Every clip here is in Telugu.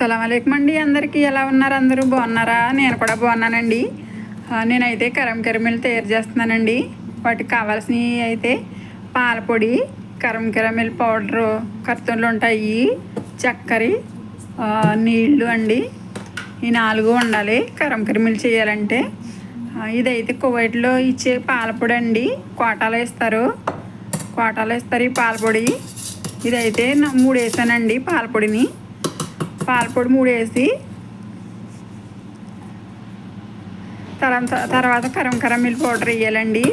అస్సలం అయికం అండి. అందరికీ ఎలా ఉన్నారు? అందరూ బాగున్నారా? నేను కూడా బాగున్నానండి. నేనైతే కరం కరమిలు తయారు చేస్తున్నానండి. వాటికి కావాల్సినవి అయితే పాలపొడి కరం కరమిల్ పౌడరు కర్తూన్లు ఉంటాయి చక్కెర నీళ్ళు అండి. ఈ నాలుగు ఉండాలి. కరం కరిమిలు చేయాలంటే. ఇదైతే కువైట్లో ఇచ్చే పాలపొడి అండి. కోటాలో ఇస్తారు. కోటాలో ఇస్తారు ఈ పాలపొడి ఇదైతే మూడు వేసానండి పాలపొడిని పాలపొడి మూడు వేసి తర్వాత తర్వాత కరం కరమిల్ పౌడర్ వేయాలండి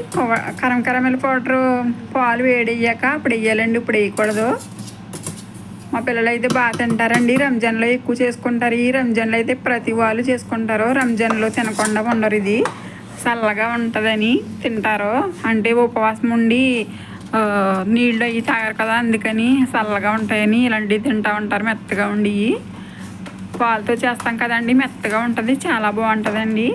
కరం కరమిల్ పౌడర్ పాలు వేడి అయ్యాక అప్పుడు వేయాలండి ఇప్పుడు వేయకూడదు. మా పిల్లలు అయితే బాగా తింటారండి రంజాన్లో ఎక్కువ చేసుకుంటారు. ఈ రంజాన్లో అయితే ప్రతి వాళ్ళు చేసుకుంటారు. రంజాన్లో తినకుండా ఉండరు ఇది. చల్లగా ఉంటుందని తింటారు. అంటే ఉపవాసం ఉండి నీళ్ళు అవి తాగరు కదా అందుకని చల్లగా ఉంటాయని ఇలాంటివి తింటా ఉంటారు మెత్తగా ఉండి. పాలతో చేస్తాం కదండి మెత్తగా ఉంటుంది చాలా బాగుంటుందండి.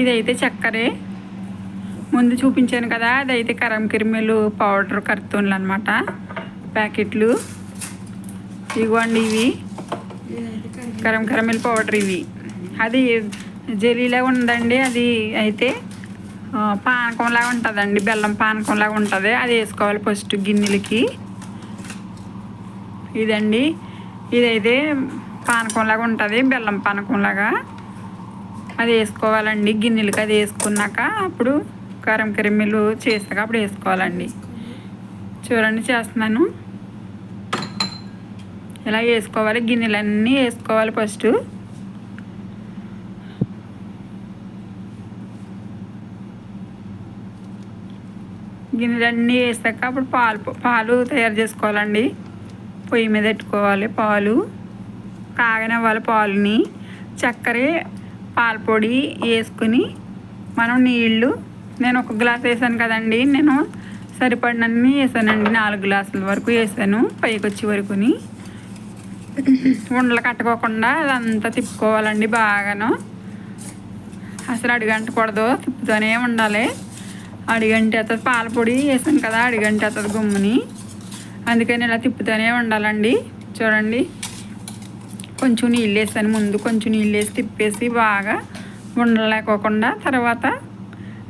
ఇదైతే చక్కరే. ముందు చూపించాను కదా అదైతే కరం కిరిమిలు పౌడర్ కర్తూన్లు అనమాట ప్యాకెట్లు. ఇవ్వండి ఇవి. కరం కరమిల్ పౌడర్ ఇవి. అది జెలీలా ఉందండి అది అయితే పానకంలాగా ఉంటుందండి బెల్లం పానకంలాగా ఉంటుంది అది వేసుకోవాలి ఫస్ట్ గిన్నెలకి. ఇదండి. ఇదైతే పానకంలాగా ఉంటుంది బెల్లం పానకంలాగా. అది వేసుకోవాలండి గిన్నెలకి అది వేసుకున్నాక అప్పుడు కారం కరిమిలు చేసాక అప్పుడు వేసుకోవాలండి. చూడండి చేస్తున్నాను. ఇలా వేసుకోవాలి గిన్నెలన్నీ వేసుకోవాలి ఫస్ట్. గిన్నెలన్నీ వేసాక అప్పుడు పాలు పాలు తయారు చేసుకోవాలండి. పొయ్యి మీద పెట్టుకోవాలి పాలు. కాగనివ్వాలి పాలుని. చక్కెర పాలపొడి వేసుకుని మనం నీళ్ళు నేను ఒక గ్లాస్ వేసాను కదండి. నేను సరిపడినన్ని వేసానండి. నాలుగు గ్లాసుల వరకు వేసాను పైకి వచ్చే వరకుని. ఉండలు కట్టుకోకుండా అదంతా తిప్పుకోవాలండి బాగాను. అసలు అడిగంటకూడదు తిప్పుతూనే ఉండాలి. అడిగంటే అతను పాలపొడి వేసాను కదా అడిగంటే అతను గుమ్ముని. అందుకని ఇలా తిప్పుతూనే ఉండాలండి. చూడండి. కొంచెం నీళ్ళు వేసాను. ముందు కొంచెం నీళ్ళు వేసి తిప్పేసి బాగా ఉండలేకోకుండా తర్వాత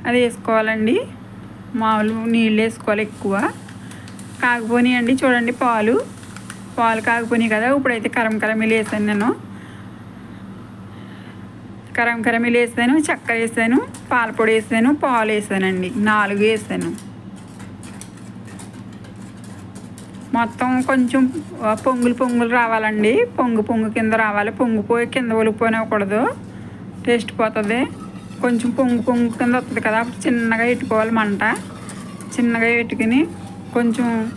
అది వేసుకోవాలండి. మామూలు నీళ్ళు వేసుకోవాలి ఎక్కువ. కాకపోయినాయి అండి చూడండి పాలు. పాలు కాకపోయినాయి కదా ఇప్పుడైతే కరం కరమిలు వేసాను నేను. కరం కరమిలు వేసాను చక్కెర వేసాను పాలపొడి వేసాను పాలు వేసానండి. నాలుగు వేసాను. మొత్తం కొంచెం పొంగులు పొంగులు రావాలండి. పొంగు పొంగు కింద రావాలి. పొంగిపోయి కింద ఒలిగిపోనివ్వకూడదు. టేస్ట్ పోతుంది. కొంచెం పొంగు పొంగు కింద వస్తుంది కదా. అప్పుడు చిన్నగా పెట్టుకోవాలి మంట. చిన్నగా పెట్టుకుని కొంచెం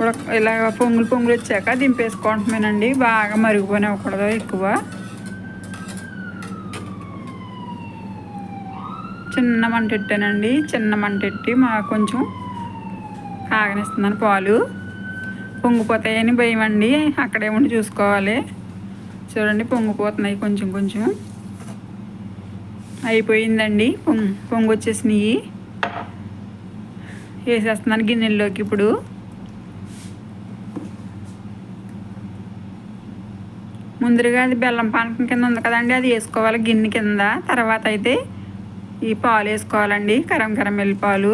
ఉడక ఇలా పొంగులు పొంగులు వచ్చాక దింపేసుకుంటున్నానండి బాగా మరిగిపోనివ్వకూడదు ఎక్కువ. చిన్న మంట పెట్టానండి చిన్న మంట పెట్టి మా కొంచెం కాగనిస్తున్నాను పాలు. పొంగిపోతాయని భయం అండి. అక్కడే చూసుకోవాలి. చూడండి పొంగిపోతున్నాయి కొంచెం కొంచెం. అయిపోయిందండి. పొంగ్ పొంగు వచ్చేసినాయి వేసేస్తున్నాను గిన్నెల్లోకి ఇప్పుడు. ముందుగా అది బెల్లం పానకం కింద ఉంది కదండి అది వేసుకోవాలి గిన్నె కింద. తర్వాత అయితే ఈ పాలు వేసుకోవాలండి కరం కరం వెళ్ళి పాలు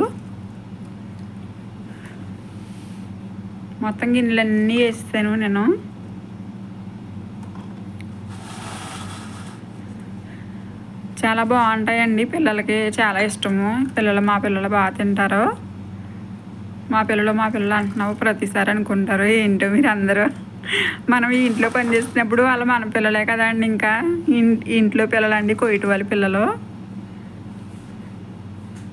మొత్తం గిన్నెలన్నీ వేస్తాను నేను. చాలా బాగుంటాయండి పిల్లలకి చాలా ఇష్టము. పిల్లలు మా పిల్లలు బాగా తింటారు. మా పిల్లలు మా పిల్లలు అంటున్నావు ప్రతిసారి అనుకుంటారు ఏంటో మీరు అందరూ మనం ఇంట్లో పని చేసినప్పుడు వాళ్ళు మన పిల్లలే కదండి ఇంకా. ఇన్- ఇంట్లో పిల్లలండి కోయిటి వాళ్ళ పిల్లలు.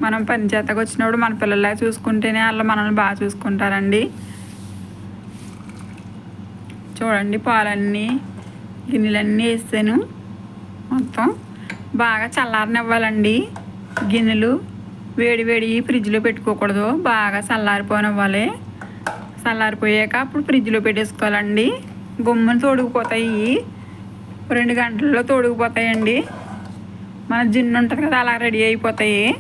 మనం పని చేతకు వచ్చినప్పుడు మన పిల్లలే చూసుకుంటేనే వాళ్ళు మనల్ని బాగా చూసుకుంటారండి. చూడండి పాలన్నీ గిన్నెలన్నీ వేసాను. మొత్తం బాగా చల్లారనివ్వాలండి. గిన్నెలు వేడి వేడి ఫ్రిడ్జ్లో పెట్టుకోకూడదు. బాగా చల్లారిపోనివ్వాలి. చల్లారిపోయాక అప్పుడు ఫ్రిడ్జ్లో పెట్టేసుకోవాలండి. గుమ్మలు తోడుకుపోతాయి. రెండు గంటల్లో తోడుకుపోతాయండి. మన జిన్ను ఉంటుంది కదా అలా రెడీ అయిపోతాయి.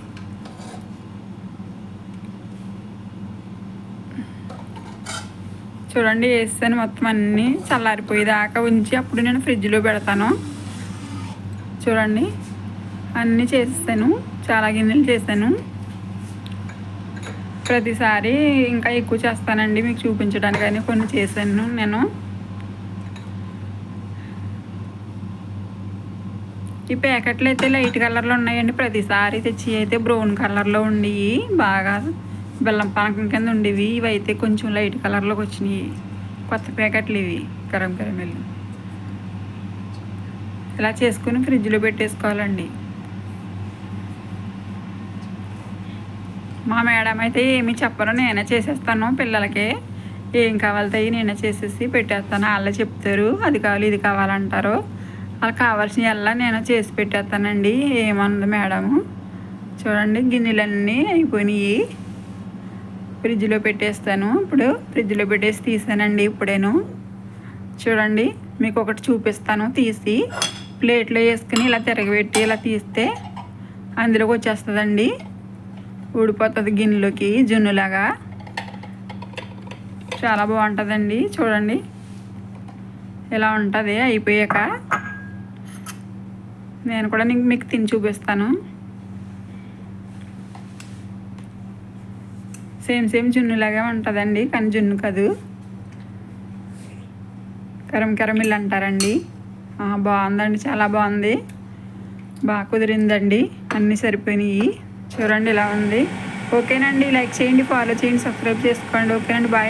చూడండి వేస్తాను మొత్తం అన్నీ. చల్లారిపోయేదాకా ఉంచి అప్పుడు నేను ఫ్రిడ్జ్లో పెడతాను. చూడండి అన్నీ చేస్తాను చాలా గిన్నెలు చేశాను ప్రతిసారి ఇంకా ఎక్కువ చేస్తానండి మీకు చూపించడానికని కొన్ని చేశాను నేను. ఈ ప్యాకెట్లు అయితే లైట్ కలర్లో ఉన్నాయండి. ప్రతిసారి తెచ్చి అయితే బ్రౌన్ కలర్లో ఉండి బాగా బెల్లం పానకం కింద ఉండేవి. ఇవి అయితే కొంచెం లైట్ కలర్లోకి వచ్చినాయి. కొత్త ప్యాకెట్లు ఇవి గరం కరమెల్లు ఇలా చేసుకుని ఫ్రిడ్జ్లో పెట్టేసుకోవాలండి. మా మేడం అయితే ఏమి చెప్పరు నేనే చేసేస్తాను. పిల్లలకి ఏం కావాలితే నేనే చేసేసి పెట్టేస్తాను. వాళ్ళే చెప్తారు అది కావాలి ఇది కావాలంటారు. వాళ్ళకి కావాల్సిన ఎలా నేను చేసి పెట్టేస్తానండి. ఏమన్నది మేడము? చూడండి గిన్నెలన్నీ అయిపోయినాయి. ఫ్రిడ్జ్లో పెట్టేస్తాను. ఇప్పుడు ఫ్రిడ్జ్లో పెట్టేసి తీసానండి ఇప్పుడేను. చూడండి మీకు ఒకటి చూపిస్తాను. తీసి ప్లేట్లో వేసుకుని ఇలా తిరగబెట్టి ఇలా తీస్తే అందులోకి వచ్చేస్తుందండి. ఊడిపోతుంది గిన్నెలోకి జున్నులాగా. చాలా బాగుంటుందండి. చూడండి ఇలా ఉంటుంది. అయిపోయాక నేను కూడా నీకు మీకు తిని చూపిస్తాను. సేమ్ సేమ్ జున్నులాగే ఉంటుందండి కానీ జున్ను కాదు. కరం కరమిల్ అంటారండి. బాగుందండి చాలా బాగుంది. బాగా కుదిరిందండి అన్నీ సరిపోయినాయి. చూడండి ఇలా ఉంది. ఓకేనండి లైక్ చేయండి ఫాలో చేయండి సబ్స్క్రైబ్ చేసుకోండి. ఓకేనండి బాయ్